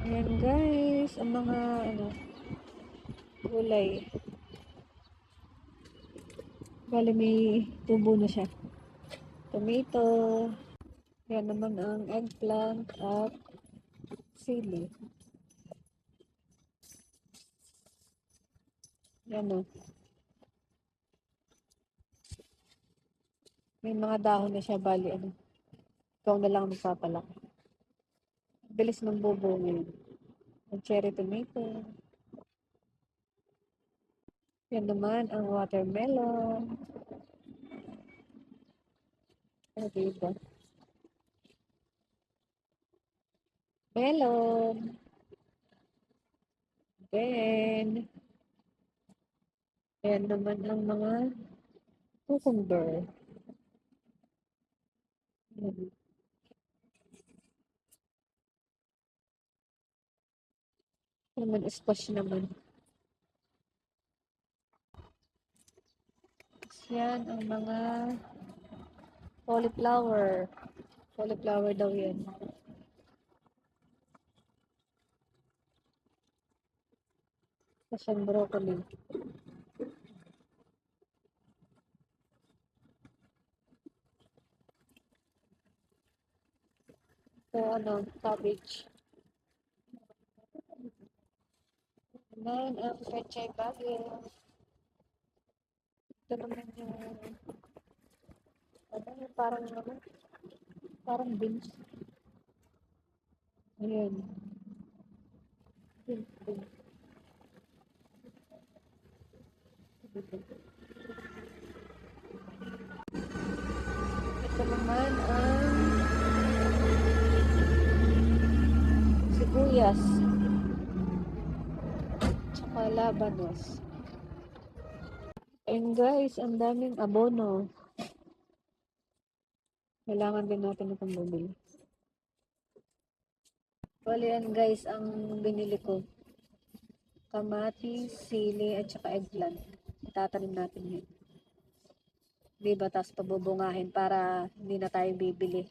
Ayan guys, ang mga ano, gulay. Bali may tubo na siya. Tomato. Yan naman ang eggplant at sili. Yan o. May mga dahon na siya, bali ano. Ikaw na lang magpapalaki. Bilis ng bobo ngayon. Cherry tomato. Yan naman ang watermelon. Ano diba? Melon. Then, yan naman ang mga cucumber. Yan. Naman squash naman. Yan ang mga cauliflower. Cauliflower daw yan. Tapos yung broccoli. So, ano, cabbage. Naman ang pechay bagel. Ito naman yung, ano, yung parang, ano, parang beans. Ayan. Beans, beans. Ito naman ang sibuyas. Tsaka labanos. And guys, ang daming abono. Kailangan din natin itong bumili. Bali yan guys, ang binili ko. Kamatis, sili, at saka eggplant. Itatanim natin yun. Diba? Tapos pabubungahin para hindi na tayo bibili.